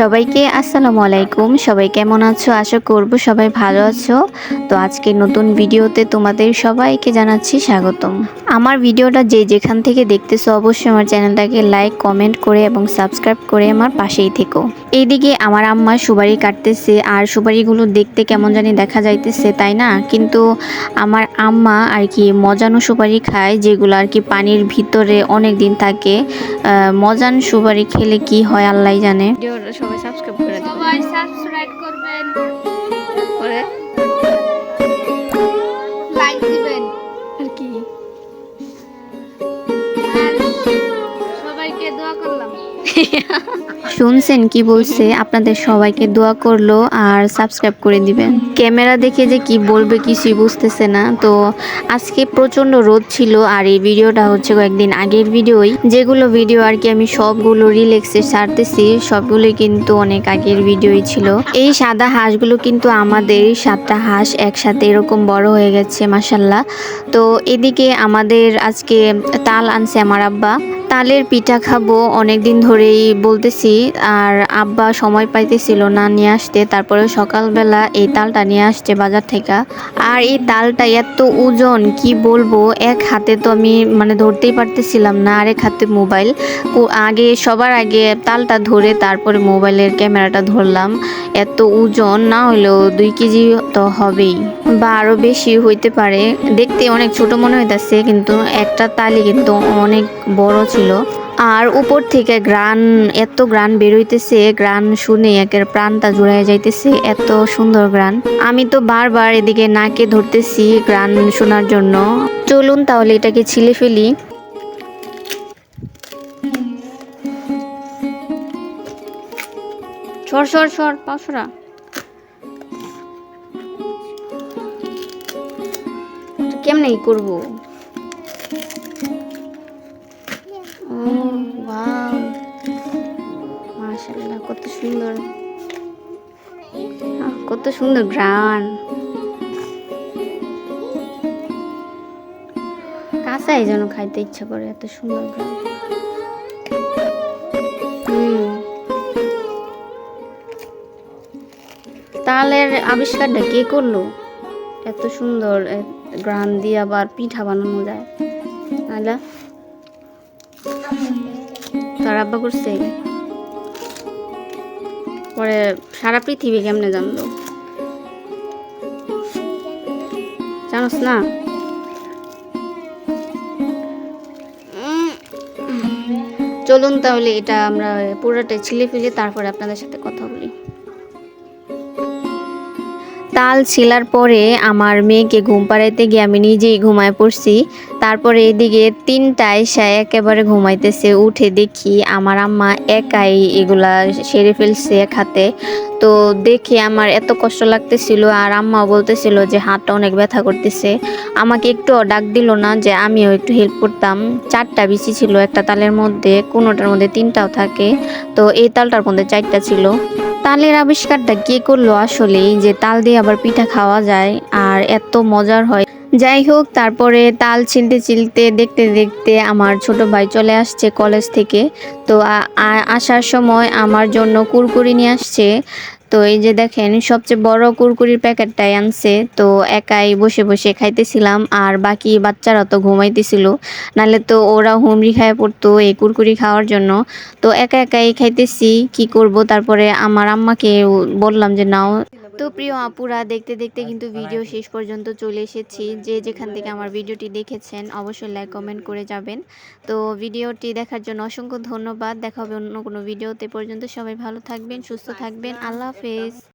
সবাইকে আসসালামু আলাইকুম। সবাই কেমন আছো? আশা করব সবাই ভালো আছো। তো আজকে নতুন ভিডিওতে তোমাদের সবাইকে জানাচ্ছি স্বাগতম। আমার ভিডিওটা যে যেখান থেকে দেখতেছো অবশ্যই আমার চ্যানেলটাকে লাইক, কমেন্ট করে এবং সাবস্ক্রাইব করে আমার পাশেই থেকো। এইদিকে আমার আম্মা সুপারি কাটতেছে আর সুপারিগুলো দেখতে কেমন জানি দেখা যাইতেছে, তাই না? কিন্তু আমার আম্মা আর কি মজানো সুপারি খায়, যেগুলো আর কি পানির ভিতরে অনেক দিন থাকে মজান সুপারি খেলে কি হয় আল্লাহ জানে। সবাই সাবস্ক্রাইব করে সবাই সাবস্ক্রাইব শুনছেন কি বলছে? আপনাদের সবাইকে দোয়া করল আর সাবস্ক্রাইব করে দিবেন। ক্যামেরা দেখে যে কি বলবে কিছুই বুঝতেছে না। তো আজকে প্রচণ্ড রোদ ছিল আর এই ভিডিওটা হচ্ছে কয়েকদিন আগের ভিডিওই। যেগুলো ভিডিও আর কি আমি সবগুলো রিলেক্সে ছাড়তেছি সবগুলোই কিন্তু অনেক আগের ভিডিওই ছিল। এই সাদা হাঁসগুলো কিন্তু আমাদের সাতটা হাঁস একসাথে এরকম বড় হয়ে গেছে মাসাল্লাহ তো এদিকে আমাদের আজকে তাল আনছে আমার আব্বা। তালের পিঠা খাব অনেক দিন ধরেই বলতেছি, আর আব্বা সময় পাইতেছিল না নিয়ে আসতে, তারপরে সকালবেলা এই তালটা নিয়ে আসছে বাজার থেকে। আর এই তালটা এত ওজন, কি বলব? এক হাতে তো আমি মানে ধরতেই পারতেছিলাম না আর এক হাতে মোবাইল। আগে, সবার আগে তালটা ধরে তারপরে মোবাইলের ক্যামেরাটা ধরলাম। এত ওজন, না হলেও দুই কেজি তো হবেই। বা আরও বেশি হইতে পারে। দেখতে অনেক ছোট মনে হইতাছে, কিন্তু একটা তালি কিন্তু অনেক বড় ছিল। আর উপর থেকে গ্রান এত গ্রান বেরোইতেছে গ্রান শুনে একের প্রাণটা জুড়াই যাইতেছে এত সুন্দর গ্রান। আমি তো বারবার এদিকে নাকে ধরতেছি গ্রান শোনার জন্য। চলুন তাহলে এটাকে ছিলে ফেলি। সর সর সর পাশরা কেমনে করব? সুন্দর। কত সুন্দর গ্রান। কাঁচাই যেন খাইতে ইচ্ছা করে, এত সুন্দর গ্রান। তালের আবিষ্কারটা কে করল? এত সুন্দর গ্রান দিয়ে আবার পিঠা বানানো যায়। তার আব্বা করছে। পরে সারা পৃথিবী কেমনে জানলো? জানোস না? চলুন তাহলে এটা আমরা পুরোটা ছিলে ফেলে, তারপরে আপনাদের সাথে তাল ছিলার পরে আমার মেয়েকে ঘুম পাড়াইতে গিয়ে আমি নিজেই ঘুমায় পড়ছি। তারপরে এদিকে তিনটায় সে একেবারে ঘুমাইতেছে, উঠে দেখি আমার আম্মা একাই এগুলা সেরে ফেলছে এক হাতে। তো দেখে আমার এত কষ্ট লাগতেছিল আর আম্মা বলতেছিল যে হাতটা অনেক ব্যথা করতেছে। আমাকে একটু ডাক দিল না যে আমিও একটু হেল্প করতাম। চারটা বিচি ছিল একটা তালের মধ্যে, কোনোটার মধ্যে তিনটাও থাকে। তো এই তালটার মধ্যে চারটা ছিল। তালের আবিষ্কারটা কে করল আসলে? যে তাল দিয়ে আবার পিঠা খাওয়া যায়, আর এত মজার হয়। যাই হোক, তারপরে তাল ছিলতে ছিলতে, দেখতে দেখতে আমার ছোট ভাই চলে আসছে কলেজ থেকে। তো আসার সময় আমার জন্য কুরকুরি নিয়ে আসছে। তো এই যে দেখেন, সবচেয়ে বড় কুরকুরির প্যাকেটটাই আনছে। তো একাই বসে বসে খাইতেছিলাম, আর বাকি বাচ্চারা তো ঘুমাইতেছিল। নাহলে তো ওরা হুমড়ি খায় পড়তো এই কুরকুরি খাওয়ার জন্য। তো একা একাই খাইতেছি, কি করব? তারপরে আমার আম্মাকে বললাম যে, নাও। তো প্রিয় আপুরা দেখতে দেখতে কিন্তু ভিডিও শেষ পর্যন্ত চলে এসেছি। যে যেখান থেকে আমার ভিডিওটি দেখেছেন অবশ্যই লাইক কমেন্ট করে যাবেন। তো ভিডিওটি দেখার জন্য অসংখ্য ধন্যবাদ। দেখা হবে অন্য কোনো ভিডিওতে। পর্যন্ত সবাই ভালো থাকবেন সুস্থ থাকবেন। আল্লাহ হাফেজ।